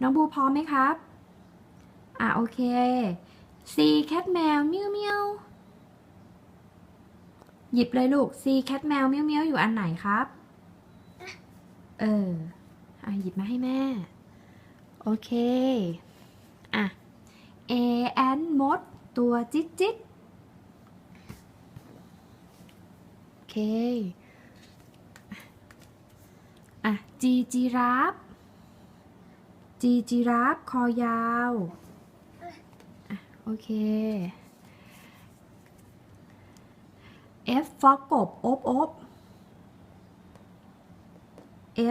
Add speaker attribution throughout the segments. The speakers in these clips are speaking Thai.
Speaker 1: น้องบูพร้อมไหมครับ อะโอเค C cat แมวเมียวเมียวหยิบเลยลูก C cat แมวเมียวเมียวอยู่อันไหนครับ เอออะหยิบมาให้แม่ โอเค อะ A and มด ตัวจิ๊ดจิ๊ดโอเค อะ G จีราฟ G จีราฟคอยาวโอเค F ฟอกกบอบอบ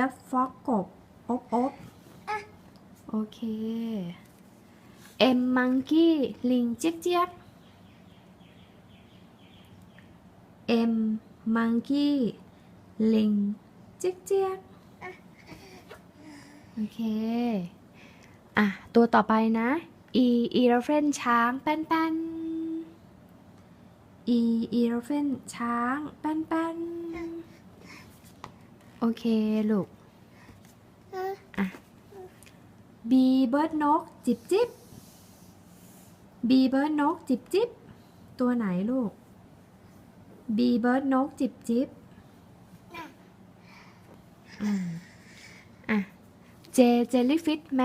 Speaker 1: F ฟอกกบอบอบโอเค M มังกี้ลิงเจี๊ยบเจี๊ยบ M มังกี้ลิงเจี๊ยบเจี๊ยบโอเค อะ ตัวต่อไปนะ E elephant ช้างแป้นแป้น E elephant ช้างแป้นแป้นโอเค ลูก อะ B เบิร์ดนก จิบจิบ B เบิร์ดนก จิบจิบ ตัวไหนลูก B เบิร์ดนก จิบจิบอืมอะ J เจลลี่ฟิชแม